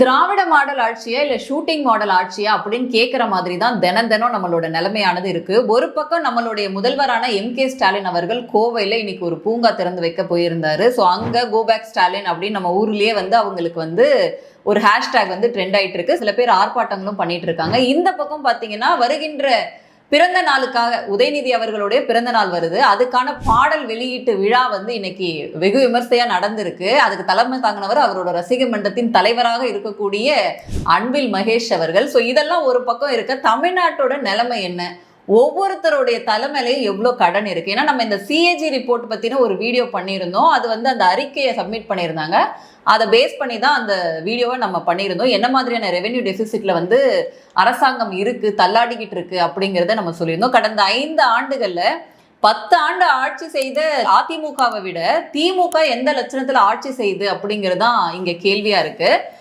திராவிட model ஆட்சியா இல்ல shooting model ஆட்சியா அப்படின்னு கேட்கிற மாதிரி தான் தினம் தினம் நம்மளோட நிலைமையானது இருக்கு. ஒரு பக்கம் நம்மளுடைய முதல்வரான எம் கே ஸ்டாலின் அவர்கள் கோவையில இன்னைக்கு ஒரு பூங்கா திறந்து வைக்க போயிருந்தாரு. ஸோ அங்க கோபேக் ஸ்டாலின் அப்படின்னு நம்ம ஊர்லயே வந்து அவங்களுக்கு வந்து ஒரு ஹேஷ்டேக் வந்து ட்ரெண்ட் ஆயிட்டு இருக்கு. சில பேர் ஆர்ப்பாட்டங்களும் பண்ணிட்டு இருக்காங்க. இந்த பக்கம் பாத்தீங்கன்னா வருகின்ற பிறந்த நாளுக்காக உதயநிதி அவர்களுடைய பிறந்த நாள் வருது. அதுக்கான பாடல் வெளியீட்டு விழா வந்து இன்னைக்கு வெகு விமர்சையா நடந்திருக்கு. அதுக்கு தலைமை தாங்கினவர் அவரோட ரசிக மன்றத்தின் தலைவராக இருக்கக்கூடிய அன்பில் மகேஷ் அவர்கள். ஸோ இதெல்லாம் ஒரு பக்கம் இருக்க தமிழ்நாட்டோட நிலைமை என்ன? ஒவ்வொருத்தருடைய தலைமையிலையும் எவ்வளோ கடன் இருக்கு? ஏன்னா நம்ம இந்த சிஏஜி ரிப்போர்ட் பற்றின ஒரு வீடியோ பண்ணியிருந்தோம். அது வந்து அந்த அறிக்கையை சப்மிட் பண்ணியிருந்தாங்க. அதை பேஸ் பண்ணி தான் அந்த வீடியோவை நம்ம பண்ணியிருந்தோம். என்ன மாதிரியான ரெவென்யூ டெபிசிட்ல வந்து அரசாங்கம் இருக்கு தள்ளாடிக்கிட்டு இருக்கு அப்படிங்கிறத நம்ம சொல்லியிருந்தோம். கடந்த ஐந்து ஆண்டுகளில் பத்து ஆண்டு ஆட்சி செய்த அதிமுகவை விட திமுக எந்த லட்சணத்தில் ஆட்சி செய்யுது அப்படிங்கிறது தான் இங்கே கேள்வியாக இருக்குது